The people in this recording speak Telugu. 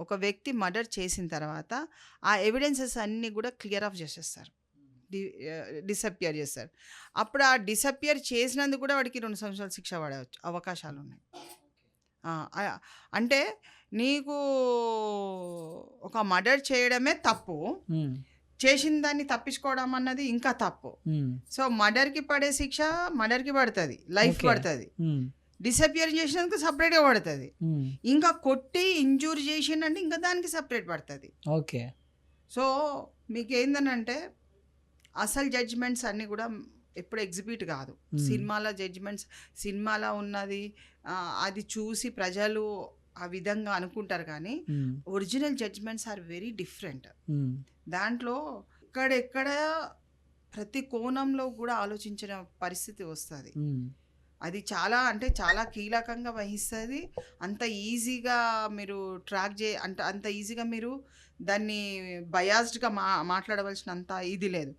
ఒక వ్యక్తి మర్డర్ చేసిన తర్వాత ఆ ఎవిడెన్సెస్ అన్నీ కూడా క్లియర్ ఆఫ్ చేసేస్తారు. డిసపియర్ చేస్తారు. అప్పుడు ఆ డిసపియర్ చేసినందుకు కూడా వాడికి రెండు సంవత్సరాలు శిక్ష పడే అవకాశాలు ఉన్నాయి. అంటే నీకు ఒక మర్డర్ చేయడమే తప్పు. చేసిన దాన్ని తప్పించుకోవడం అన్నది ఇంకా తప్పు. సో మర్డర్కి పడే శిక్ష మర్డర్కి పడుతుంది లైఫ్. పడుతుంది. డిసపియర్ చేసినందుకు సపరేట్గా పడుతుంది. ఉమ్, ఇంకా కొట్టి ఇంజూరీ చేసిండంటే ఇంకా దానికి సపరేట్ పడుతుంది. ఓకే. సో మీకు ఏందనంటే అసలు జడ్జిమెంట్స్ అన్నీ కూడా ఎప్పుడు ఎగ్జిబిట్ కాదు. Hmm. సినిమాల జడ్జిమెంట్స్ సినిమాలో ఉన్నది అది చూసి ప్రజలు ఆ విధంగా అనుకుంటారు కానీ original judgements are very different దాంట్లో ఎక్కడెక్కడ ప్రతి కోణంలో కూడా ఆలోచించిన పరిస్థితి వస్తుంది. ఉమ్, అది చాలా అంటే చాలా కీలకంగా వహిస్తుంది. అంత ఈజీగా మీరు ట్రాక్ చే అంటే అంత ఈజీగా మీరు దాన్ని బయాస్డ్గా మా మాట్లాడవలసినంత ఇది లేదు.